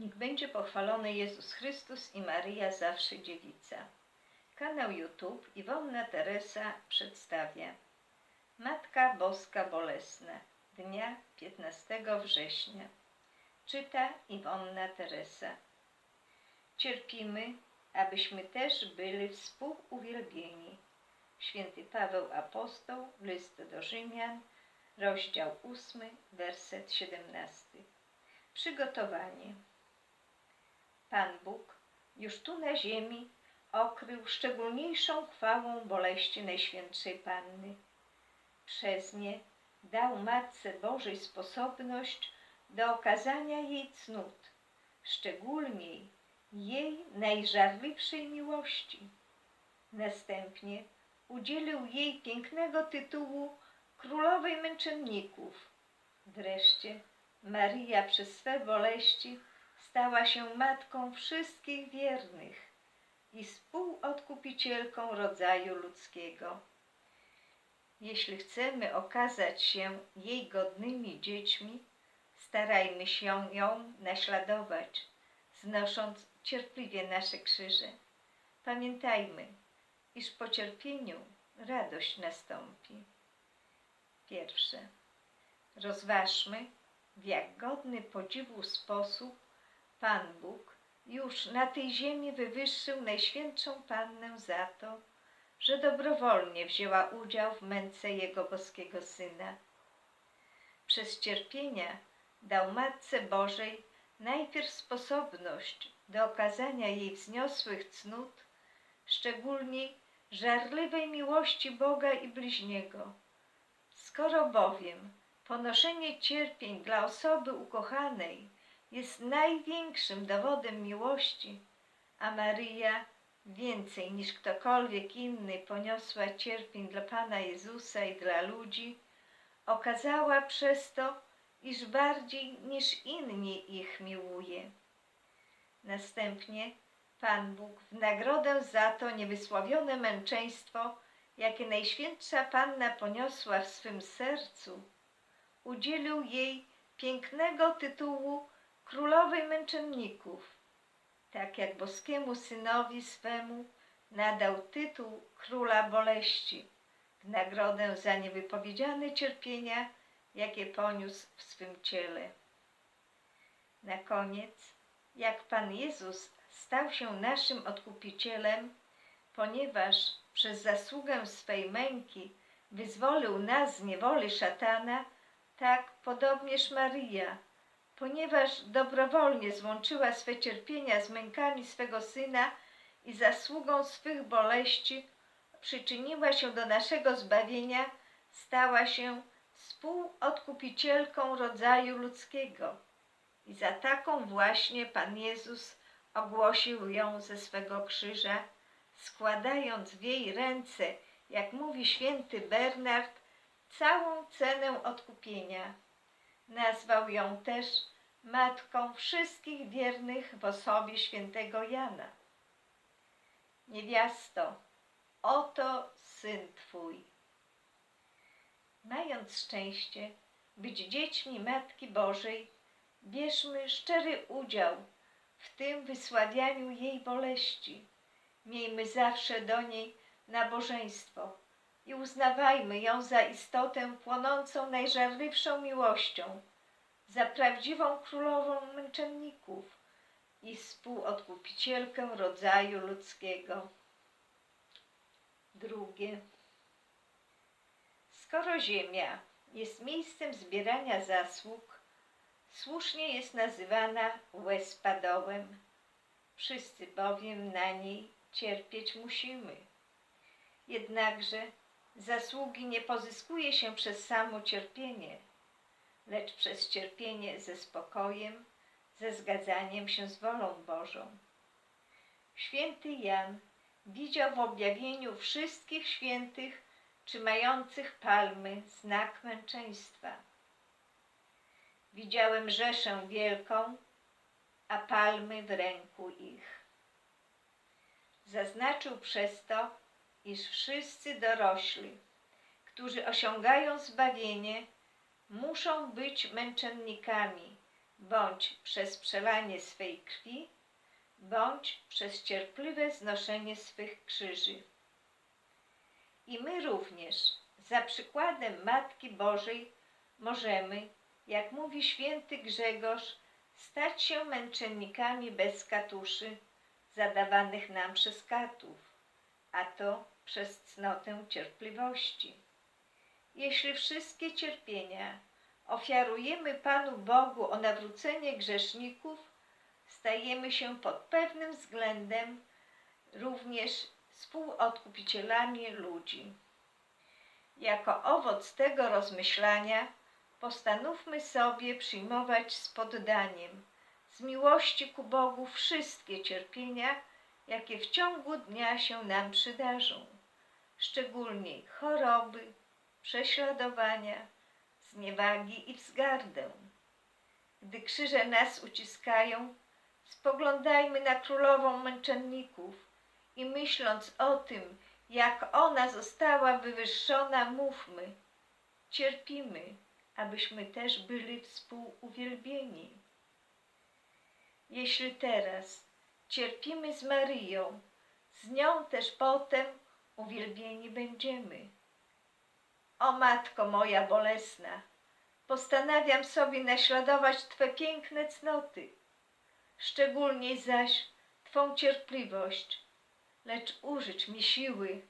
Niech będzie pochwalony Jezus Chrystus i Maryja zawsze dziewica. Kanał YouTube Iwonna Teresa przedstawia Matka Boska Bolesna dnia 15 września. Czyta Iwonna Teresa. Cierpimy, abyśmy też byli współuwielbieni. Święty Paweł Apostoł, list do Rzymian, rozdział 8, werset 17. Przygotowanie. Pan Bóg już tu na ziemi okrył szczególniejszą chwałą boleści Najświętszej Panny. Przez nie dał Matce Bożej sposobność do okazania jej cnót, szczególnie jej najżarliwszej miłości. Następnie udzielił jej pięknego tytułu Królowej Męczenników. Wreszcie Maryja przez swe boleści stała się matką wszystkich wiernych i współodkupicielką rodzaju ludzkiego. Jeśli chcemy okazać się jej godnymi dziećmi, starajmy się ją naśladować, znosząc cierpliwie nasze krzyże. Pamiętajmy, iż po cierpieniu radość nastąpi. Pierwsze. Rozważmy, w jak godny podziwu sposób Pan Bóg już na tej ziemi wywyższył Najświętszą Pannę za to, że dobrowolnie wzięła udział w męce Jego boskiego Syna. Przez cierpienia dał Matce Bożej najpierw sposobność do okazania jej wzniosłych cnót, szczególnie żarliwej miłości Boga i bliźniego. Skoro bowiem ponoszenie cierpień dla osoby ukochanej jest największym dowodem miłości, a Maryja więcej niż ktokolwiek inny poniosła cierpień dla Pana Jezusa i dla ludzi, okazała przez to, iż bardziej niż inni ich miłuje. Następnie Pan Bóg w nagrodę za to niewysławione męczeństwo, jakie Najświętsza Panna poniosła w swym sercu, udzielił jej pięknego tytułu Królowej Męczenników, tak jak boskiemu synowi swemu nadał tytuł Króla Boleści w nagrodę za niewypowiedziane cierpienia, jakie poniósł w swym ciele. Na koniec, jak Pan Jezus stał się naszym odkupicielem, ponieważ przez zasługę swej męki wyzwolił nas z niewoli szatana, tak podobnież Maryja, ponieważ dobrowolnie złączyła swe cierpienia z mękami swego Syna i zasługą swych boleści przyczyniła się do naszego zbawienia, stała się współodkupicielką rodzaju ludzkiego. I za taką właśnie Pan Jezus ogłosił ją ze swego krzyża, składając w jej ręce, jak mówi święty Bernard, całą cenę odkupienia. Nazwał ją też matką wszystkich wiernych w osobie świętego Jana. Niewiasto, oto syn Twój. Mając szczęście być dziećmi Matki Bożej, bierzmy szczery udział w tym wysławianiu jej boleści. Miejmy zawsze do niej nabożeństwo i uznawajmy ją za istotę płonącą najżarliwszą miłością, za prawdziwą królową męczenników i współodkupicielkę rodzaju ludzkiego. Drugie. Skoro Ziemia jest miejscem zbierania zasług, słusznie jest nazywana łezpadołem. Wszyscy bowiem na niej cierpieć musimy. Jednakże zasługi nie pozyskuje się przez samo cierpienie, lecz przez cierpienie ze spokojem, ze zgadzaniem się z wolą Bożą. Święty Jan widział w objawieniu wszystkich świętych trzymających palmy znak męczeństwa. Widziałem rzeszę wielką, a palmy w ręku ich. Zaznaczył przez to, iż wszyscy dorośli, którzy osiągają zbawienie, muszą być męczennikami, bądź przez przelanie swej krwi, bądź przez cierpliwe znoszenie swych krzyży. I my również, za przykładem Matki Bożej, możemy, jak mówi święty Grzegorz, stać się męczennikami bez katuszy, zadawanych nam przez katów, a to przez cnotę cierpliwości. Jeśli wszystkie cierpienia ofiarujemy Panu Bogu o nawrócenie grzeszników, stajemy się pod pewnym względem również współodkupicielami ludzi. Jako owoc tego rozmyślania postanówmy sobie przyjmować z poddaniem, z miłości ku Bogu wszystkie cierpienia, jakie w ciągu dnia się nam przydarzą, szczególnie choroby, prześladowania, zniewagi i wzgardę. Gdy krzyże nas uciskają, spoglądajmy na królową męczenników i myśląc o tym, jak ona została wywyższona, mówmy: cierpimy, abyśmy też byli współuwielbieni. Jeśli teraz cierpimy z Maryją, z nią też potem uwielbieni będziemy. O Matko moja bolesna, postanawiam sobie naśladować Twe piękne cnoty, szczególnie zaś Twą cierpliwość, lecz użycz mi siły,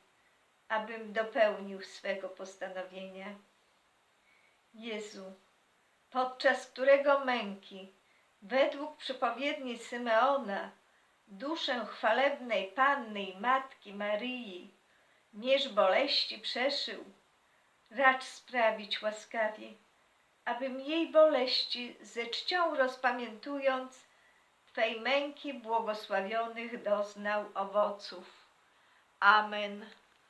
abym dopełnił swego postanowienia. Jezu, podczas którego męki, według przypowiedni Symeona, duszę chwalebnej Panny i Matki Maryi, mierz boleści przeszył, racz sprawić łaskawie, abym jej boleści ze czcią rozpamiętując, Twej męki błogosławionych doznał owoców. Amen.